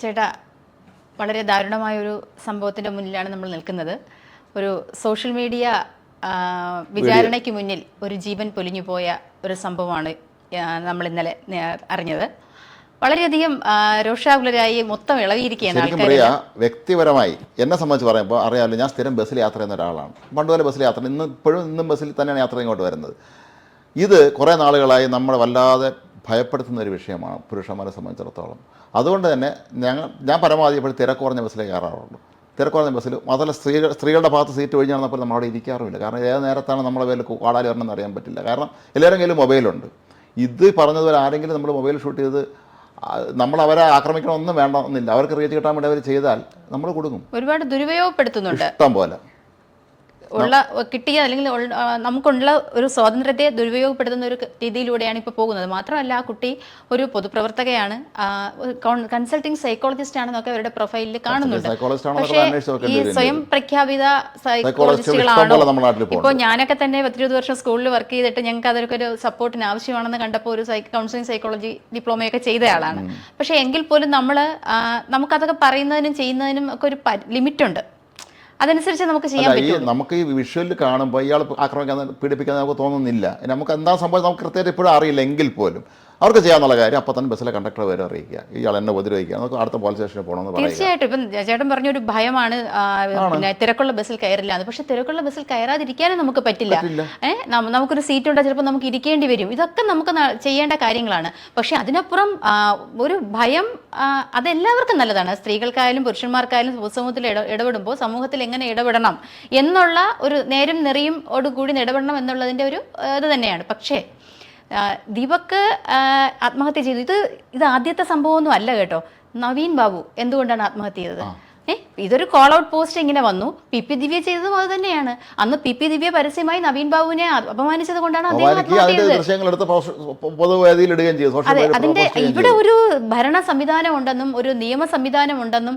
ചേട്ടാ വളരെ ദാരുണമായ ഒരു സംഭവത്തിന്റെ മുന്നിലാണ് നമ്മൾ നിൽക്കുന്നത്. ഒരു സോഷ്യൽ മീഡിയ വിചാരണയ്ക്ക് മുന്നിൽ ഒരു ജീവൻ പൊലിഞ്ഞു പോയ ഒരു സംഭവമാണ് നമ്മൾ ഇന്നലെ അറിഞ്ഞത്. വളരെയധികം രോഷാകുലരായി മൊത്തം ഇളകിയിരിക്കുകയാണ് വ്യക്തിപരമായി എന്നെ സംബന്ധിച്ച് പറയുമ്പോൾ അറിയാമല്ലോ ഞാൻ സ്ഥിരം ബസ്സിൽ യാത്ര ചെയ്യുന്ന ഒരാളാണ്. പണ്ട് പോലെ ബസ്സിൽ യാത്ര ഇന്ന് ഇപ്പോഴും ഇന്നും ബസ്സിൽ തന്നെയാണ് യാത്ര ഇങ്ങോട്ട് വരുന്നത്. ഇത് കുറേ നാളുകളായി നമ്മൾ വല്ലാതെ ഭയപ്പെടുത്തുന്ന ഒരു വിഷയമാണ് പുരുഷന്മാരെ സംബന്ധിച്ചിടത്തോളം. അതുകൊണ്ട് തന്നെ ഞങ്ങൾ ഞാൻ പരമാവധി ഇപ്പോൾ തിരക്ക് കുറഞ്ഞ ബസ്സിലേ കയറാറുള്ളൂ. തിരക്ക് കുറഞ്ഞ ബസ്സിൽ മാത്രമല്ല സ്ത്രീകൾ സ്ത്രീകളുടെ ഭാഗത്ത് സീറ്റ് ഒഴിഞ്ഞ് നടന്നപ്പോൾ നമ്മൾ അവിടെ ഇരിക്കാറുമില്ല. കാരണം ഏത് നേരത്താണ് നമ്മളെ പേരിൽ കാടാലി വരണമെന്ന് അറിയാൻ പറ്റില്ല. കാരണം എല്ലാവരും കയ്യിലും മൊബൈലുണ്ട്. ഇത് പറഞ്ഞതുപോലെ ആരെങ്കിലും നമ്മൾ മൊബൈൽ ഷൂട്ട് ചെയ്ത് നമ്മൾ അവരെ ആക്രമിക്കണമെന്നും വേണമെന്നില്ല അവർക്ക് റീച്ച് കിട്ടാൻ വേണ്ടി അവർ ചെയ്താൽ നമ്മൾ കൊടുക്കും. ഒരുപാട് ദുരുപയോഗപ്പെടുത്തുന്നുണ്ട്. ഇഷ്ടം പോലെ. ഉള്ള കിട്ടിയ അല്ലെങ്കിൽ നമുക്കുള്ള ഒരു സ്വാതന്ത്ര്യത്തെ ദുരുപയോഗപ്പെടുത്തുന്ന ഒരു രീതിയിലൂടെയാണ് ഇപ്പോൾ പോകുന്നത്. മാത്രമല്ല ആ കുട്ടി ഒരു പൊതുപ്രവർത്തകയാണ്. കൺസൾട്ടിംഗ് സൈക്കോളജിസ്റ്റ് ആണെന്നൊക്കെ അവരുടെ പ്രൊഫൈലിൽ കാണുന്നുണ്ട്. പക്ഷേ ഈ സ്വയം പ്രഖ്യാപിത സൈക്കോളജിസ്റ്റുകളാണ്. ഇപ്പോൾ ഞാനൊക്കെ തന്നെ പത്തിരുപത് വർഷം സ്കൂളിൽ വർക്ക് ചെയ്തിട്ട് ഞങ്ങൾക്ക് അതൊക്കെ ഒരു സപ്പോർട്ടിന് ആവശ്യമാണെന്ന് കണ്ടപ്പോൾ ഒരു കൗൺസിലിംഗ് സൈക്കോളജി ഡിപ്ലോമയൊക്കെ ചെയ്തയാളാണ് പക്ഷേ എങ്കിൽ പോലും നമ്മൾ നമുക്കതൊക്കെ പറയുന്നതിനും ചെയ്യുന്നതിനും ഒക്കെ ഒരു ലിമിറ്റ് ഉണ്ട്. അതനുസരിച്ച് നമുക്ക് ചെയ്യാൻ പറ്റും നമുക്ക് ഈ വിഷ്വലിൽ കാണുമ്പോൾ ഇയാൾ ആക്രമിക്കാൻ പീഡിപ്പിക്കാൻ നമുക്ക് തോന്നുന്നില്ല. നമുക്ക് എന്താ സംഭവം നമുക്ക് കൃത്യമായിട്ട് ഇപ്പോഴും അറിയില്ല എങ്കിൽ പോലും. അവർക്ക് ചെയ്യാന്നുള്ള കാര്യം അപ്പൊ തന്നെ ബസ്സിലെ കണ്ടക്ടർ വരെ അറിയിക്കുക. ഇയാൾ എന്നെ ഉപദ്രവിക്കുക. നമുക്ക് അടുത്ത പോലീസ് സ്റ്റേഷനിൽ പോകണമെന്ന് പറയാം തീർച്ചയായിട്ടും. ഇപ്പം ചേട്ടൻ പറഞ്ഞ ഒരു ഭയമാണ് പിന്നെ തിരക്കുള്ള ബസ്സിൽ കയറില്ല എന്ന്. പക്ഷേ തിരക്കുള്ള ബസ്സിൽ കയറാതിരിക്കാനും നമുക്ക് പറ്റില്ല. ഏഹ് നമുക്കൊരു സീറ്റ് ഉണ്ടെങ്കിൽ ചിലപ്പോൾ നമുക്ക് ഇരിക്കേണ്ടി വരും. ഇതൊക്കെ നമുക്ക് ചെയ്യേണ്ട കാര്യങ്ങളാണ്. പക്ഷെ അതിനപ്പുറം ഒരു ഭയം അതെല്ലാവർക്കും നല്ലതാണ്. സ്ത്രീകൾക്കായാലും പുരുഷന്മാർക്കായാലും പൊതുസമൂഹത്തിൽ ഇട ഇടപെടുമ്പോൾ സമൂഹത്തിൽ എങ്ങനെ ഇടപെടണം എന്നുള്ള ഒരു നേരം നിറയും ഓടുകൂടി ഇടപെടണം എന്നുള്ളതിന്റെ ഒരു ഇത് തന്നെയാണ്. പക്ഷേ ആ, ദീപക് ആത്മഹത്യ ചെയ്തു. ഇത് ഇത് ആദ്യത്തെ സംഭവമൊന്നും അല്ല കേട്ടോ. നവീൻ ബാബു എന്തുകൊണ്ടാണ് ആത്മഹത്യ ചെയ്തത്? ഏ ഇതൊരു കോൾ ഔട്ട് പോസ്റ്റ് ഇങ്ങനെ വന്നു. പി പി ദിവ്യ ചെയ്തതും അത് തന്നെയാണ്. അന്ന് പി പി ദിവ്യ പരസ്യമായി നവീൻ ബാബുവിനെ അപമാനിച്ചത് കൊണ്ടാണ് അതെ അതിന്റെ ഇവിടെ ഒരു ഭരണ സംവിധാനം ഉണ്ടെന്നും ഒരു നിയമ സംവിധാനം ഉണ്ടെന്നും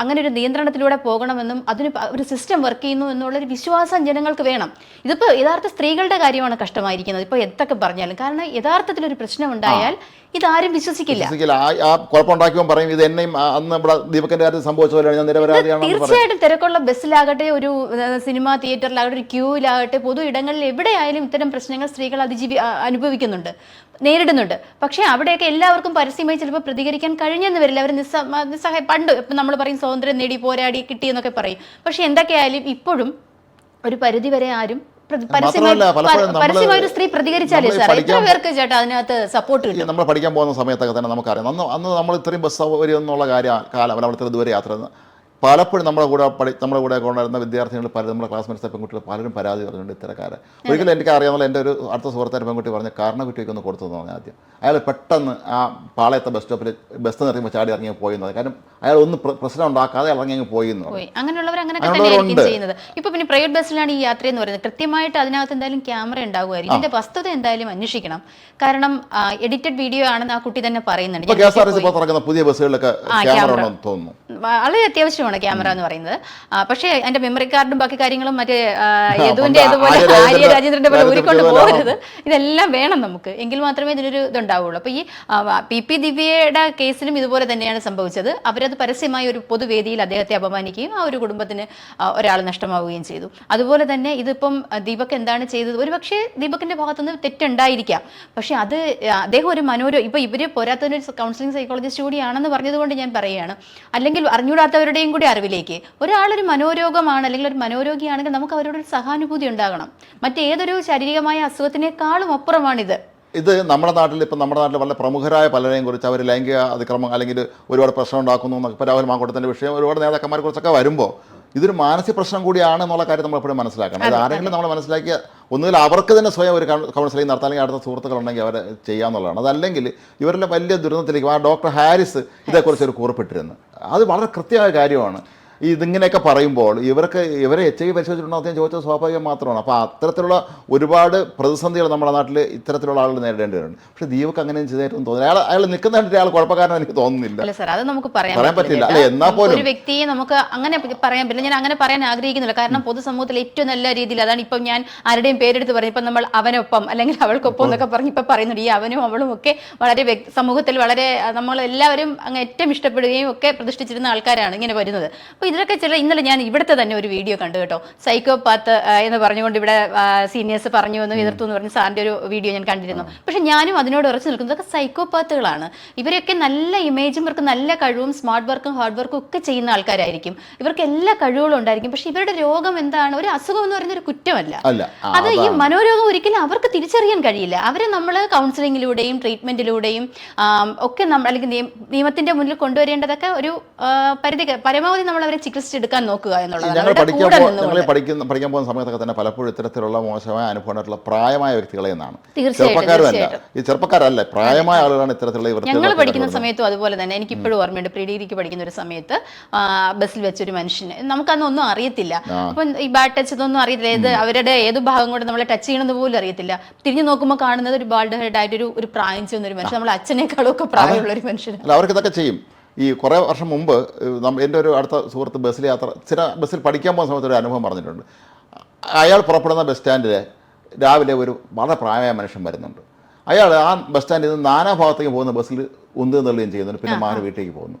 അങ്ങനെ ഒരു നിയന്ത്രണത്തിലൂടെ പോകണമെന്നും അതിന് ഒരു സിസ്റ്റം വർക്ക് ചെയ്യുന്നു എന്നുള്ള ഒരു വിശ്വാസം ജനങ്ങൾക്ക് വേണം. ഇതിപ്പോ യഥാർത്ഥ സ്ത്രീകളുടെ കാര്യമാണ് കഷ്ടമായിരിക്കുന്നത്. ഇപ്പൊ എന്തൊക്കെ പറഞ്ഞാലും. കാരണം യഥാർത്ഥത്തിൽ ഒരു പ്രശ്നം ഉണ്ടായാൽ ഇതാരും വിശ്വസിക്കില്ല. ആ കുഴപ്പമുണ്ടാക്കിയവൻ പറയും. ഇത് എന്നെയും അന്ന് ഇവിടെ ദീപകന്റെ കാര്യത്തിൽ സംഭവിച്ച പോലെയാണ്. ഞാൻ നിരപരാധിയാണെന്ന് തീർച്ചയായിട്ടും തിരക്കുള്ള ബസ്സിലാകട്ടെ ഒരു സിനിമാ തിയേറ്ററിലാകട്ടെ ഒരു ക്യൂവിലാകട്ടെ പൊതു ഇടങ്ങളിൽ എവിടെയായാലും ഇത്തരം പ്രശ്നങ്ങൾ സ്ത്രീകൾ അതിജീവി അനുഭവിക്കുന്നുണ്ട് നേരിടുന്നുണ്ട്. പക്ഷേ അവിടെയൊക്കെ എല്ലാവർക്കും പരസ്യമായി ചിലപ്പോൾ പ്രതികരിക്കാൻ കഴിഞ്ഞെന്ന് വരില്ല. അവർ നിസ്സ നിസ്സഹായ പണ്ട് ഇപ്പം നമ്മൾ പറയും സ്വാതന്ത്ര്യം നേടി പോരാടി കിട്ടിയെന്നൊക്കെ പറയും. പക്ഷേ എന്തൊക്കെയായാലും ഇപ്പോഴും ഒരു പരിധിവരെ ആരും പരസ്യമായി ഒരു സ്ത്രീ പ്രതികരിച്ചാലേ സാർ എത്ര പേർക്ക് ചേട്ടാ അതിനകത്ത് സപ്പോർട്ട് കിട്ടും? നമ്മൾ പഠിക്കാൻ പോകുന്ന സമയത്തൊക്കെ തന്നെ നമുക്കറിയാം. അന്ന് അന്ന് നമ്മൾ ഇത്രയും ബസ് സൗകര്യം എന്നുള്ള കാര്യം കാലം ഇത്ര ദൂരെ യാത്ര പലപ്പോഴും നമ്മുടെ കൂടെ പഠി നമ്മുടെ കൂടെ കൊണ്ടുവരുന്ന വിദ്യാർത്ഥികൾ പലരും നമ്മുടെ ക്ലാസ്മേറ്റ്സ് പെൺകുട്ടികൾ പലരും പരാതി പറഞ്ഞിട്ടുണ്ട് ഇത്തരക്കാരെ ഒരിക്കലും എനിക്ക് അറിയാവുന്ന എന്റെ ഒരു അടുത്ത സുഹൃത്തായ പെൺകുട്ടി പറഞ്ഞ കാരണ കുട്ടിക്ക് ഒന്ന് കൊടുത്തു പറഞ്ഞു ആദ്യം. അയാൾ പെട്ടെന്ന് ആ പാളയത്തെ ബസ് സ്റ്റോപ്പിൽ ബസ് നിർത്തിയുമ്പോൾ ചാടി ഇറങ്ങി പോയി എന്നത് കാരണം അയാൾ ഒന്ന് പ്രശ്നം ഉണ്ടാക്കാതെ ഇറങ്ങി അങ്ങ് പോയി എന്ന് പറഞ്ഞു. അങ്ങനെയുള്ളവർ അങ്ങനെയുള്ളവരുണ്ട്. തന്നെയായിരിക്കും ചെയ്യുന്നത്. ഇപ്പൊ പിന്നെ പ്രൈവറ്റ് ബസ്സിലാണ് ഈ യാത്ര എന്ന് പറയുന്നത്. കൃത്യമായിട്ട് അതിനകത്ത് എന്തായാലും ക്യാമറ ഉണ്ടാകുമായിരിക്കും ഇതിന്റെ വസ്തുത എന്തായാലും അന്വേഷിക്കണം. കാരണം എഡിറ്റഡ് വീഡിയോ ആണെന്ന് ആ കുട്ടി തന്നെ പറയുന്നുണ്ട്. K S R T C പുതിയ ബസ്സുകളിലൊക്കെ ക്യാമറ തോന്നുന്നു. വളരെ അത്യാവശ്യമാണ് ക്യാമറ എന്ന് പറയുന്നത്. പക്ഷേ അതിന്റെ മെമ്മറി കാർഡും ബാക്കി കാര്യങ്ങളും മറ്റേ യദുവിന്റെ ഇതുപോലെ ആര്യ രാജേന്ദ്രന്റെ പോലെ ഊരിക്കൊണ്ട് പോകരുത് ഇതെല്ലാം വേണം നമുക്ക്. എങ്കിൽ മാത്രമേ ഇതിനൊരു ഇതുണ്ടാവുള്ളൂ. അപ്പൊ ഈ പി പി ദിവ്യയുടെ കേസിലും ഇതുപോലെ തന്നെയാണ് സംഭവിച്ചത്. അവരത് പരസ്യമായി ഒരു പൊതുവേദിയിൽ അദ്ദേഹത്തെ അപമാനിക്കുകയും ആ ഒരു കുടുംബത്തിന് ഒരാൾ നഷ്ടമാവുകയും ചെയ്തു. അതുപോലെ തന്നെ ഇതിപ്പം ദീപക് എന്താണ് ചെയ്തത്? ഒരു പക്ഷേ ദീപകിന്റെ ഭാഗത്തുനിന്ന് തെറ്റുണ്ടായിരിക്കാം. പക്ഷെ അത് അദ്ദേഹം ഒരു മനോരോ ഇപ്പൊ ഇവർ പോരാത്തതിന് കൗൺസിലിംഗ് സൈക്കോളജിസ്റ്റ് കൂടിയാണെന്ന് പറഞ്ഞതുകൊണ്ട് ഞാൻ പറയുകയാണ്. അല്ലെങ്കിൽ അറിഞ്ഞൂടാത്തവരുടെയും കൂടി അറിവിലേക്ക്. ഒരാളൊരു മനോരോഗമാണ് അല്ലെങ്കിൽ ഒരു മനോരോഗിയാണെങ്കിൽ നമുക്ക് അവരോടൊരു സഹാനുഭൂതി ഉണ്ടാകണം. മറ്റേതൊരു ശാരീരികമായ അസുഖത്തിനേക്കാളും അപ്പുറമാണിത്. ഇത് നമ്മുടെ നാട്ടിൽ ഇപ്പം നമ്മുടെ നാട്ടിൽ വളരെ പ്രമുഖരായ പലരെയും കുറിച്ച് അവർ ലൈംഗിക അതിക്രമം അല്ലെങ്കിൽ ഒരുപാട് പ്രശ്നം ഉണ്ടാക്കുന്നു എന്നൊക്കെ രാഹുൽ മാങ്കൂട്ടത്തിന്റെ വിഷയം ഒരുപാട് നേതാക്കന്മാരെ കുറിച്ചൊക്കെ വരുമ്പോൾ ഇതൊരു മാനസിക പ്രശ്നം കൂടിയാണ് എന്നുള്ള കാര്യം നമ്മൾ എപ്പോഴും മനസ്സിലാക്കണം. ഇത് ആരെങ്കിലും നമ്മൾ മനസ്സിലാക്കിയ ഒന്നുകിൽ അവർക്ക് തന്നെ സ്വയം ഒരു കൗൺസിലിംഗ് നടത്താൻ അല്ലെങ്കിൽ അടുത്ത സുഹൃത്തുക്കളുണ്ടെങ്കിൽ അവരെ ചെയ്യാന്നുള്ളതാണ് അതല്ലെങ്കിൽ ഇവരുടെ വലിയ ദുരന്തത്തിലേക്ക് ആ ഡോക്ടർ ഹാരിസ് ഇതേക്കുറിച്ച് ഒരു കുറിപ്പിട്ടിരുന്നു. അത് വളരെ കൃത്യമായ കാര്യമാണ്. ഇതിങ്ങനെയൊക്കെ പറയുമ്പോൾ ഇവർക്ക് ഇവരെ എച്ച് ഐ പരിശോധിച്ചിട്ടുണ്ടോ അദ്ദേഹം ചോദിച്ചത് സ്വാഭാവികം മാത്രമാണ്. അപ്പോൾ അത്തരത്തിലുള്ള ഒരുപാട് പ്രതിസന്ധികൾ നമ്മുടെ നാട്ടിൽ ഇത്തരത്തിലുള്ള ആളുകൾ നേരിടേണ്ടി വരുന്നുണ്ട്. പക്ഷേ ദീപക്ക് അങ്ങനെ ചെയ്തായിട്ടും തോന്നുന്നു അയാൾ അയാൾ നിൽക്കുന്ന കണ്ടിട്ട് അയാൾ കുഴപ്പക്കാരൻ എനിക്ക് തോന്നുന്നില്ല. അല്ല സാർ അത് നമുക്ക് പറയാൻ പറ്റില്ല. അല്ലെ അല്ല, എന്നാ പോലും. ഒരു വ്യക്തിയെ നമുക്ക് അങ്ങനെ പറയാൻ പറ്റില്ല. ഞാൻ അങ്ങനെ പറയാൻ ആഗ്രഹിക്കുന്നില്ല. കാരണം പൊതുസമൂഹത്തിൽ ഏറ്റവും നല്ല രീതിയിൽ അതാണ് ഇപ്പം ഞാൻ ആരുടെയും പേരെടുത്ത് പറഞ്ഞു ഇപ്പം നമ്മൾ അവനൊപ്പം അല്ലെങ്കിൽ അവൾക്കൊപ്പം എന്നൊക്കെ പറഞ്ഞ് ഇപ്പം പറയുന്നുണ്ട്. ഈ അവനും അവളും ഒക്കെ വളരെ സമൂഹത്തിൽ വളരെ നമ്മൾ എല്ലാവരും അങ്ങ് ഏറ്റവും ഇഷ്ടപ്പെടുകയും ഒക്കെ പ്രതിഷ്ഠിച്ചിരുന്ന ആൾക്കാരാണ് ഇങ്ങനെ വരുന്നത്. അപ്പോൾ ഇതിലൊക്കെ ചില ഇന്നലെ ഞാൻ ഇവിടുത്തെ തന്നെ ഒരു വീഡിയോ കണ്ടു കേട്ടോ. സൈക്കോപാത്ത് എന്ന് പറഞ്ഞുകൊണ്ട് ഇവിടെ സീനിയേഴ്സ് പറഞ്ഞു എന്ന് എതിർത്തു എന്ന് പറഞ്ഞ് സാറിന്റെ ഒരു വീഡിയോ ഞാൻ കണ്ടിരുന്നു. പക്ഷെ ഞാനും അതിനോട് ഉറച്ചു നിൽക്കുന്നത് ഇതൊക്കെ സൈക്കോപാത്തുകളാണ് ഇവരൊക്കെ നല്ല ഇമേജും ഇവർക്ക് നല്ല കഴിവും സ്മാർട്ട് വർക്കും ഹാർഡ് വർക്കും ഒക്കെ ചെയ്യുന്ന ആൾക്കാരായിരിക്കും. ഇവർക്ക് എല്ലാ കഴിവുകളും ഉണ്ടായിരിക്കും. പക്ഷെ ഇവരുടെ രോഗം എന്താണ്? ഒരു അസുഖം എന്ന് പറയുന്ന ഒരു കുറ്റമല്ല. അത് ഈ മനോരോഗം ഒരിക്കലും അവർക്ക് തിരിച്ചറിയാൻ കഴിയില്ല. അവരെ നമ്മൾ കൗൺസിലിങ്ങിലൂടെയും ട്രീറ്റ്മെന്റിലൂടെയും ഒക്കെ നമ്മൾ അല്ലെങ്കിൽ നിയമ- നിയമത്തിന്റെ മുന്നിൽ കൊണ്ടുവരേണ്ടതൊക്കെ ഒരു പരിധി പരമാവധി നമ്മൾ അവരെ ചികിത്സിച്ചെടുക്കാൻ നോക്കുക എന്നുള്ളതാണ്. ഞങ്ങൾ പഠിക്കാൻ. ഞങ്ങൾ പഠിക്കുന്ന പഠിക്കാൻ പോകുന്ന സമയത്തൊക്കെ തന്നെ പലപ്പോഴും ഇത്തരത്തിലുള്ള മോശമായ അനുഭവമായിട്ടുള്ള പ്രായമായ വ്യക്തികളെ എന്നാണ്. ചെറുപ്പക്കാരല്ല ഈ ചെറുപ്പക്കാരല്ല? പ്രായമായ ആളുകളാണ് ഇത്തരത്തിലുള്ള ഞങ്ങൾ പഠിക്കുന്ന സമയത്തും അതുപോലെ തന്നെ എനിക്ക് ഇപ്പോഴും ഓർമ്മയുണ്ട്. പ്രീ ഡിഗ്രിക്ക് പഠിക്കുന്ന ഒരു സമയത്ത് ബസ്സിൽ വെച്ചൊരു മനുഷ്യന്. നമുക്കന്ന് ഒന്നും അറിയത്തില്ല. അപ്പം ഈ ബാഡ് ടച്ച് ഇതൊന്നും അറിയത്തില്ല. ഏത് അവരുടെ ഏത് ഭാഗം കൊണ്ട് നമ്മളെ ടച്ച് ചെയ്യണമെന്ന് പോലും അറിയത്തില്ല. തിരിഞ്ഞു നോക്കുമ്പോൾ കാണുന്നത് ഒരു ബാൾഡ് ഹെഡ് ആയിട്ട് ഒരു ഒരു പ്രായം ചെന്നൊരു മനുഷ്യൻ. നമ്മളെ അച്ഛനേക്കാളും ഒക്കെ പ്രായമുള്ള ഒരു മനുഷ്യൻ അവർക്ക് ഇതൊക്കെ ചെയ്യും. ഈ കുറേ വർഷം മുമ്പ് എന്റെ ഒരു അടുത്ത സുഹൃത്ത് ബസ്സിൽ യാത്ര ചില ബസ്സിൽ പഠിക്കാൻ പോകുന്ന സമയത്ത് ഒരു അനുഭവം പറഞ്ഞിട്ടുണ്ട്. അയാൾ പുറപ്പെടുന്ന ബസ് സ്റ്റാൻഡിൽ രാവിലെ ഒരു വളരെ പ്രായമായ മനുഷ്യൻ വരുന്നുണ്ട്. അയാൾ ആ ബസ് സ്റ്റാൻഡിൽ നിന്ന് നാനാ ഭാഗത്തേക്ക് പോകുന്ന ബസ്സിൽ ഉന്ത് തള്ളുകയും ചെയ്യുന്നുണ്ട്. പിന്നെ മാറി വീട്ടിലേക്ക് പോകുന്നു.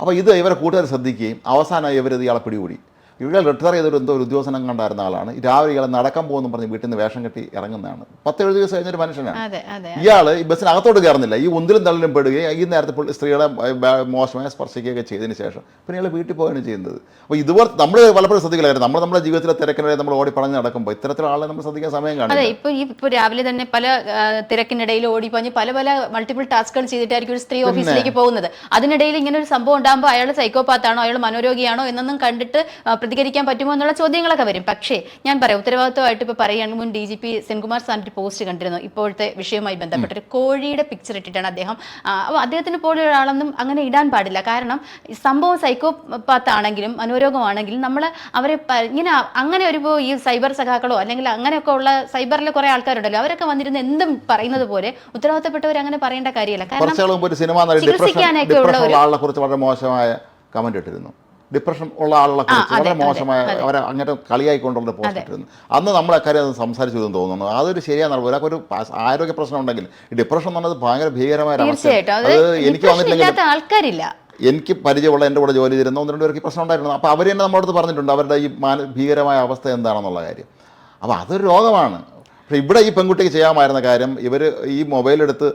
അപ്പോൾ ഇത് ഇവരെ കൂട്ടുകാർ ശ്രദ്ധിക്കുകയും അവസാനം ഇവരിത് ഇയാളെ പിടികൂടി. ഇയാൾ റിട്ടയർ ചെയ്തൊരു എന്തോ ഒരു ഉദ്യോഗസ്ഥനം കണ്ടായിരുന്ന ആളാണ്. രാവിലെ ഇയാളെ നടക്കാൻ പോകുന്നു പറഞ്ഞ് വീട്ടിൽ നിന്ന് വേഷം കെട്ടി ഇറങ്ങുന്നതാണ്. പത്തേഴ് ദിവസം കഴിഞ്ഞൊരു മനുഷ്യനാണ്. ഇയാൾ ഈ ബസ്സിനകത്തോട്ട് കയറുന്നില്ല. ഈ ഒന്നിലും തള്ളിലും പെടുകയും ഈ നേരത്തെ സ്ത്രീകളെ മോശമായി സ്പർശിക്കുകയൊക്കെ ചെയ്തതിന് ശേഷം പിന്നെ ഇയാൾ വീട്ടിൽ പോവുകയാണ് ചെയ്യുന്നത്. അപ്പോൾ ഇതുപോലെ നമ്മൾ പലപ്പോഴും ശ്രദ്ധിക്കില്ല നമ്മൾ നമ്മുടെ ജീവിതത്തിലെ തിരക്കിനിടെ നമ്മൾ ഓടി പറഞ്ഞ് നടക്കുമ്പോൾ ഇത്തരത്തിലുള്ള ആളെ നമ്മൾ ശ്രദ്ധിക്കാൻ സമയം അതെ ഇപ്പോൾ ഇപ്പൊ ഈ ഇപ്പോൾ രാവിലെ തന്നെ പല തിരക്കിനിടയിൽ ഓടി പറഞ്ഞ് പല പല മൾട്ടിപ്പിൾ ടാസ്കുകൾ ചെയ്തിട്ടായിരിക്കും ഒരു സ്ത്രീ ഓഫീസിലേക്ക് പോകുന്നത്. അതിനിടയിൽ ഇങ്ങനെ ഒരു സംഭവം ഉണ്ടാകുമ്പോൾ അയാൾ സൈക്കോപാത്താണോ അയാൾ മനോരോഗിയാണോ എന്നൊന്നും കണ്ടിട്ട് പ്രതികരിക്കാൻ പറ്റുമോ എന്നുള്ള ചോദ്യങ്ങളൊക്കെ വരും. പക്ഷേ ഞാൻ പറയാം ഉത്തരവാദിത്വമായിട്ട് ഇപ്പോൾ പറയുകയാണെങ്കിൽ മുൻ ഡി ജി പി സെൻകുമാർ സാറിന്റെ പോസ്റ്റ് കണ്ടിരുന്നു. ഇപ്പോഴത്തെ വിഷയവുമായി ബന്ധപ്പെട്ട് ഒരു കോഴിയുടെ പിക്ചർ ഇട്ടിട്ടാണ് അദ്ദേഹം അപ്പോൾ അദ്ദേഹത്തിന് പോലെ ഒരാളൊന്നും അങ്ങനെ ഇടാൻ പാടില്ല. കാരണം സംഭവം സൈക്കോപാത്ത് ആണെങ്കിലും മനോരോഗമാണെങ്കിലും നമ്മൾ അവരെ ഇങ്ങനെ അങ്ങനെ ഒരു ഈ സൈബർ സഖാക്കളോ അല്ലെങ്കിൽ അങ്ങനെയൊക്കെ ഉള്ള സൈബറിലെ കുറെ ആൾക്കാരുണ്ടല്ലോ. അവരൊക്കെ വന്നിരുന്ന് എന്തും പറയുന്നത് പോലെ ഉത്തരവാദിത്തപ്പെട്ടവർ അങ്ങനെ പറയേണ്ട കാര്യമില്ല. കാരണം ചികിത്സിക്കാനൊക്കെ ഉള്ള ഒരു ആളെ കുറിച്ച് വളരെ മോശമായ കമന്റ് ഇട്ടിരുന്നു. ഡിപ്രഷൻ ഉള്ള ആളുകളെ കുറിച്ച് വളരെ മോശമായ അവരെ അങ്ങനെ കളിയായിക്കൊണ്ടുള്ള പോസ്റ്റ് ഇട്ടിരുന്നു. അന്ന് നമ്മൾ അക്കാര്യം അത് സംസാരിച്ചു എന്ന് തോന്നുന്നു. അതൊരു ശരിയാണെന്ന് ഒരാൾക്ക് ഒരു ആരോഗ്യ പ്രശ്നം ഉണ്ടെങ്കിൽ ഡിപ്രഷൻ എന്ന് പറഞ്ഞത് ഭയങ്കര ഭീകരമായ അത് എനിക്ക് വന്നിട്ടില്ലെങ്കിൽ ആൾക്കാരില്ല. എനിക്ക് പരിചയമുള്ള എന്റെ കൂടെ ജോലി ചെയ്തിരുന്ന ഒന്ന് രണ്ട് പേർക്ക് പ്രശ്നം ഉണ്ടായിരുന്നു. അപ്പോൾ അവർ തന്നെ നമ്മുടെ അടുത്ത് പറഞ്ഞിട്ടുണ്ട്. അവരുടെ ഈ മാന ഭീകരമായ അവസ്ഥ എന്താണെന്നുള്ള കാര്യം. അപ്പോൾ അതൊരു രോഗമാണ്. പക്ഷേ ഇവിടെ ഈ പെൺകുട്ടിക്ക് ചെയ്യാമായിരുന്ന കാര്യം ഇവർ ഈ മൊബൈലെടുത്ത്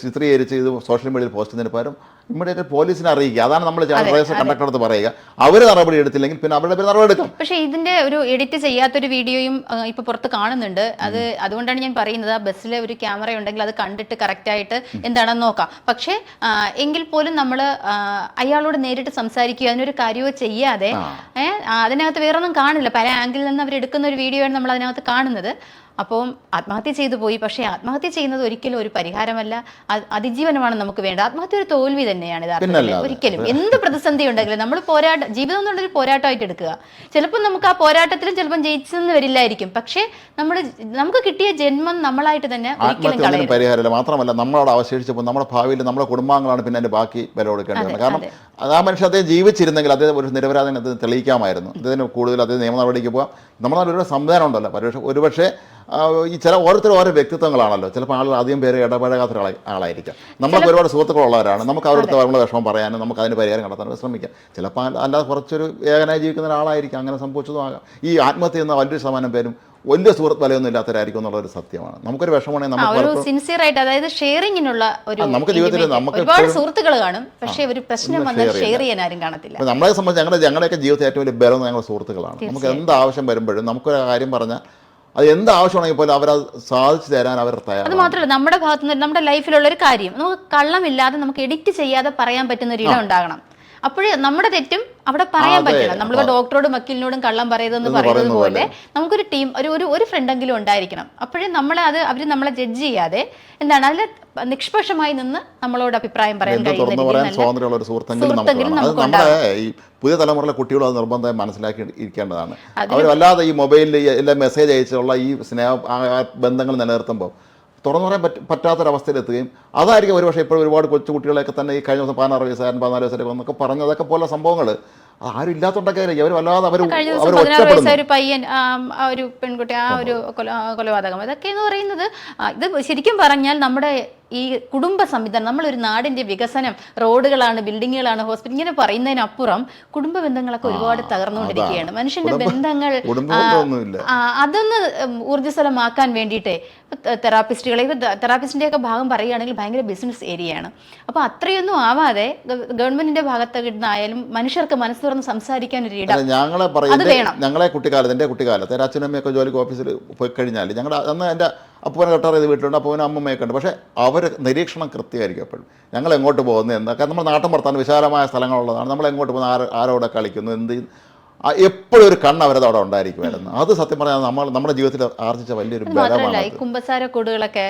ചിത്രീകരിച്ച് ഇത് സോഷ്യൽ മീഡിയയിൽ പോസ്റ്റ് ചെയ്യുന്നതിന് പകരം ഇമ്മീഡിയറ്റ് പോലീസിനെ അറിയിക്കുക. അതാണ് നമ്മൾ കണ്ടക്ടർ അടുത്ത് പറയുക. അവർ നടപടി എടുത്തില്ലെങ്കിൽ പിന്നെ അവരുടെ പേര് നടപടി എടുക്കാം. പക്ഷേ ഇതിന്റെ ഒരു എഡിറ്റ് ചെയ്യാത്തൊരു വീഡിയോയും ഇപ്പോൾ ഇപ്പൊ പുറത്ത് കാണുന്നുണ്ട്. അത് അതുകൊണ്ടാണ് ഞാൻ പറയുന്നത് ആ ബസ്സിൽ ഒരു ക്യാമറ ഉണ്ടെങ്കിൽ അത് കണ്ടിട്ട് കറക്റ്റ് ആയിട്ട് എന്താണെന്ന് നോക്കാം. പക്ഷേ എങ്കിൽ പോലും നമ്മൾ അയാളോട് നേരിട്ട് സംസാരിക്കുക അതിനൊരു കാര്യമോ ചെയ്യാതെ അതിനകത്ത് വേറൊന്നും കാണില്ല. പല ആംഗിളിൽ നിന്ന് അവർ എടുക്കുന്ന ഒരു വീഡിയോ ആണ് നമ്മൾ അതിനകത്ത് കാണുന്നത്. അപ്പം ആത്മഹത്യ ചെയ്തു പോയി. പക്ഷേ ആത്മഹത്യ ചെയ്യുന്നത് ഒരിക്കലും ഒരു പരിഹാരമല്ല. അതിജീവനമാണ് നമുക്ക് വേണ്ടത്. ആത്മഹത്യ ഒരു തോൽവി തന്നെയാണ് യഥാർത്ഥത്തിൽ ഒരിക്കലും. എന്ത് പ്രതിസന്ധി ഉണ്ടെങ്കിലും നമ്മൾ പോരാട്ട ജീവിതം എന്നുള്ളൊരു പോരാട്ടമായിട്ട് എടുക്കുക. ചിലപ്പോൾ നമുക്ക് ആ പോരാട്ടത്തിലും ചിലപ്പോൾ ജയിച്ചെന്ന് വരില്ലായിരിക്കും. പക്ഷേ നമ്മുടെ നമുക്ക് കിട്ടിയ ജന്മം നമ്മളായിട്ട് തന്നെ ഒരിക്കലും പരിഹാരമല്ല. മാത്രമല്ല നമ്മളവിടെ അവശേഷിച്ചപ്പോൾ നമ്മുടെ ഭാവിയിൽ നമ്മുടെ കുടുംബാംഗങ്ങളാണ് പിന്നെ അതിന്റെ ബാക്കി വില കൊടുക്കേണ്ടത് കാരണം ആ മനുഷ്യൻ അദ്ദേഹം ജീവിച്ചിരുന്നെങ്കിൽ അദ്ദേഹം ഒരു നിരപരാധന അദ്ദേഹം തെളിയിക്കാമായിരുന്നു. അദ്ദേഹത്തിന് കൂടുതൽ അദ്ദേഹം നിയമ നടപടിക്ക് പോകാം നമ്മുടെ ഒരു സംവിധാനം ഉണ്ടല്ലോ. പക്ഷേ ഒരുപക്ഷെ ആ, ഈ ചില ഓരോരുത്തരും ഓരോ വ്യക്തിത്വങ്ങളാണല്ലോ. ചിലപ്പോൾ ആളുകൾ ആദ്യം പേര് ഇടപഴകാത്ത ഒരാളെ ആളായിരിക്കാം നമ്മൾക്ക് ഒരുപാട് സുഹൃത്തുക്കളുള്ളവരാണ്. നമുക്ക് അവരുടെ അവരുടെ നമ്മളെ വിഷമം പറയാനും നമുക്ക് അതിന് പരിഹാരം കണ്ടെത്താനും ശ്രമിക്കാം. ചിലപ്പോൾ അല്ല- അല്ലാതെ കുറച്ചൊരു ഏകനായി ജീവിക്കുന്ന ഒരാളായിരിക്കും. അങ്ങനെ സംഭവിച്ചതും ആകാം. ഈ ആത്മഹത്യ എന്ന വലിയൊരു ശതമാനം പേരും വലിയ സുഹൃത്ത് വലയൊന്നും ഇല്ലാത്തവരായിരിക്കും എന്നുള്ളൊരു സത്യമാണ്. നമുക്കൊരു വിഷമമാണെങ്കിൽ നമുക്ക് സിൻസിയർ ആയിട്ട് അതായത് ഷെയറിങ്ങിനുള്ള ഒരു നമുക്ക് ജീവിതത്തിൽ നമുക്ക് ഒരുപാട് സുഹൃത്തുക്കൾ കാണും. പക്ഷേ ഒരു പ്രശ്നം വന്നാൽ ഷെയർ ചെയ്യാൻ ആരും കാണത്തില്ല. നമ്മളെ സംബന്ധിച്ച് ഞങ്ങളുടെ ഞങ്ങളുടെയൊക്കെ ജീവിതത്തിൽ ഏറ്റവും വലിയ ബലം ഞങ്ങളുടെ സുഹൃത്തുക്കളാണ്. നമുക്ക് എന്ത് ആവശ്യം വരുമ്പോഴും നമുക്കൊരു കാര്യം പറഞ്ഞാൽ അത് എന്ത് ആവശ്യമാണെങ്കിൽ പോലും അവരത് സാധിച്ചു തരാൻ അവർ തയ്യാറാണ്. അത് മാത്രമല്ല നമ്മുടെ ഭാഗത്തുനിന്ന് നമ്മുടെ ലൈഫിലുള്ള ഒരു കാര്യം. നമുക്ക് കള്ളമില്ലാതെ നമുക്ക് എഡിറ്റ് ചെയ്യാതെ പറയാൻ പറ്റുന്ന ഒരു ഇടം ഉണ്ടാകണം. അപ്പോഴേ നമ്മുടെ തെറ്റും അവിടെ പറയാൻ പറ്റില്ല. നമ്മൾ നമ്മളിപ്പോ ഡോക്ടറോടും വക്കീലിനോടും കള്ളം പറയതെന്ന് എന്ന് പറയുന്നത് പറയുന്ന പോലെ നമുക്കൊരു ടീം ഒരു ഒരു ഒരു ഫ്രണ്ടെങ്കിലും ഉണ്ടായിരിക്കണം. അപ്പോഴേ നമ്മളെ അത് അവർ നമ്മളെ ജഡ്ജ് ചെയ്യാതെ എന്താണ് അതിൽ നിഷ്പക്ഷമായി നിന്ന് നമ്മളോട് അഭിപ്രായം പറയാൻ കഴിയുന്ന സ്വാതന്ത്ര്യമുള്ള ഒരു സുഹൃത്തെങ്കിലും നമ്മുടെ ഈ പുതിയ തലമുറയിലെ കുട്ടികളും അത് നിർബന്ധമായി മനസ്സിലാക്കി ഇരിക്കേണ്ടതാണ്. അവർ വല്ലാതെ ഈ മൊബൈലിൽ എല്ലാം മെസ്സേജ് അയച്ചുള്ള ഈ സ്നേഹ ബന്ധങ്ങൾ നിലനിർത്തുമ്പോൾ തുറന്നു പറയാൻ പറ്റ പറ്റാത്തൊരവസ്ഥയിലെത്തുകയും അതായിരിക്കും ഒരുപക്ഷെ ഇപ്പോൾ ഒരുപാട് കൊച്ചു കുട്ടികളെയൊക്കെ തന്നെ ഈ കഴിഞ്ഞ ദിവസം പതിനാറ് വയസ്സായാലും പതിനാല് വയസ്സായിരുന്നു എന്നൊക്കെ പറഞ്ഞതൊക്കെ പോലെ സംഭവങ്ങൾ ആരും ഇല്ലാത്തൊണ്ടൊക്കെ അവർ വല്ലാതെ അവർ ഒരു പയ്യൻ ഒരു പെൺകുട്ടി ആ ഒരു കൊല കൊലപാതകം. ഇതൊക്കെ എന്ന് പറയുന്നത് ഇത് ശരിക്കും പറഞ്ഞാൽ നമ്മുടെ ഈ കുടുംബ സംവിധാനം നമ്മളൊരു നാടിന്റെ വികസനം റോഡുകളാണ് ബിൽഡിങ്ങുകളാണ് ഹോസ്പിറ്റൽ ഇങ്ങനെ പറയുന്നതിനപ്പുറം കുടുംബ ബന്ധങ്ങളൊക്കെ ഒരുപാട് തകർന്നുകൊണ്ടിരിക്കുകയാണ്. മനുഷ്യന്റെ ബന്ധങ്ങൾ അതൊന്ന് ഊർജസ്വലമാക്കാൻ വേണ്ടിയിട്ട് തെറാപ്പിസ്റ്റുകളെ തെറാപ്പിസ്റ്റിന്റെയൊക്കെ തെറാപ്പിസ്റ്റിന്റെ ഒക്കെ ഭാഗം പറയുകയാണെങ്കിൽ ഭയങ്കര ബിസിനസ് ഏരിയയാണ്. അപ്പോൾ അത്രയൊന്നും ആവാതെ ഗവൺമെന്റിന്റെ ഭാഗത്ത് നിന്നായാലും മനുഷ്യർക്ക് മനസ്സ് തുറന്ന് സംസാരിക്കാൻ ഒരു ഇടം ഞങ്ങളെ പറയുന്നത് ഞങ്ങളെ കുട്ടിക്കാലത്ത് എന്റെ കുട്ടിക്കാലത്ത് എന്റെ അച്ഛനും ജോലിക്ക് ഓഫീസിൽ പോയി കഴിഞ്ഞാൽ ഞങ്ങളുടെ അന്ന് എന്റെ അപ്പൂനെ ചെയ്ത് വീട്ടിലുണ്ട് അപ്പൂനും അമ്മമ്മയൊക്കെ ഉണ്ട്. പക്ഷേ അവർ നിരീക്ഷണം കൃത്യമായിരിക്കും എപ്പോഴും. ഞങ്ങൾ എങ്ങോട്ട് പോകുന്നത് എന്താ കാരണം നമ്മൾ നാട്ടിൻ പുറത്താണ് വിശാലമായ സ്ഥലങ്ങളുള്ളതാണ്. നമ്മൾ എങ്ങോട്ട് പോകുന്നത് ആര് ആരോടെ കളിക്കുന്നു എന്ത് എപ്പോഴും ഒരു കണ്ണ് അവരത് അവിടെ ഉണ്ടായിരിക്കുമായിരുന്നു. അത് സത്യം പറഞ്ഞാൽ നമ്മൾ നമ്മുടെ ജീവിതത്തിൽ ആർജിച്ച വലിയൊരു മാത്രമല്ല ഈ കുമ്പസാര കൂടുകളൊക്കെ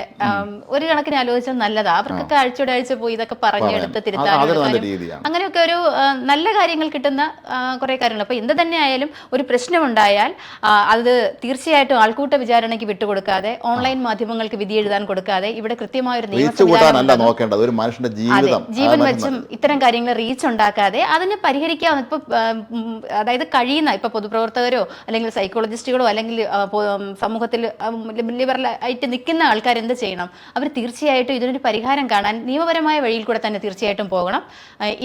ഒരു കണക്കിന് ആലോചിച്ചാൽ നല്ലതാ. അവർക്കൊക്കെ ആഴ്ചയുടെ ആഴ്ച പോയി ഇതൊക്കെ പറഞ്ഞെടുത്ത് തിരുത്താറുണ്ട് തിരുത്താനും അങ്ങനെയൊക്കെ ഒരു നല്ല കാര്യങ്ങൾ കിട്ടുന്ന കുറെ കാര്യങ്ങൾ. അപ്പൊ എന്ത് തന്നെ ആയാലും ഒരു പ്രശ്നമുണ്ടായാൽ അത് തീർച്ചയായിട്ടും ആൾക്കൂട്ട വിചാരണയ്ക്ക് വിട്ടുകൊടുക്കാതെ ഓൺലൈൻ മാധ്യമങ്ങൾക്ക് വിധി എഴുതാൻ കൊടുക്കാതെ ഇവിടെ കൃത്യമായ ഒരു നിയമം നോക്കേണ്ടത്. ഒരു മനുഷ്യന്റെ ജീവിതം. ജീവൻ വെച്ചും ഇത്തരം കാര്യങ്ങൾ റീച്ച് ഉണ്ടാക്കാതെ അതിനെ പരിഹരിക്കാവുന്ന ഇപ്പൊ അതായത് കഴിയുന്ന ഇപ്പൊ പൊതുപ്രവർത്തകരോ അല്ലെങ്കിൽ സൈക്കോളജിസ്റ്റുകളോ അല്ലെങ്കിൽ സമൂഹത്തിൽ ലിബറൽ ആയിട്ട് നിൽക്കുന്ന ആൾക്കാർ എന്ത് ചെയ്യണം? അവർ തീർച്ചയായിട്ടും ഇതിനൊരു പരിഹാരം കാണാൻ നിയമപരമായ വഴിയിൽ കൂടെ തന്നെ തീർച്ചയായിട്ടും പോകണം.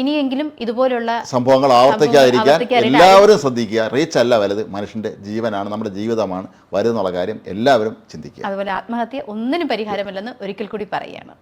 ഇനിയെങ്കിലും ഇതുപോലുള്ള സംഭവങ്ങൾ ആവർത്തിക്കാതിരിക്കാൻ എല്ലാവരും ശ്രദ്ധിക്കുക. റീച്ച് അല്ല വലുത്. മനുഷ്യന്റെ ജീവനാണ് നമ്മുടെ ജീവിതമാണ്. വരുന്നുള്ള കാര്യം എല്ലാവരും ചിന്തിക്കുക. അതുപോലെ ആത്മഹത്യ ഒന്നിനും പരിഹാരമല്ലെന്ന് ഒരിക്കൽ കൂടി പറയുകയാണ്.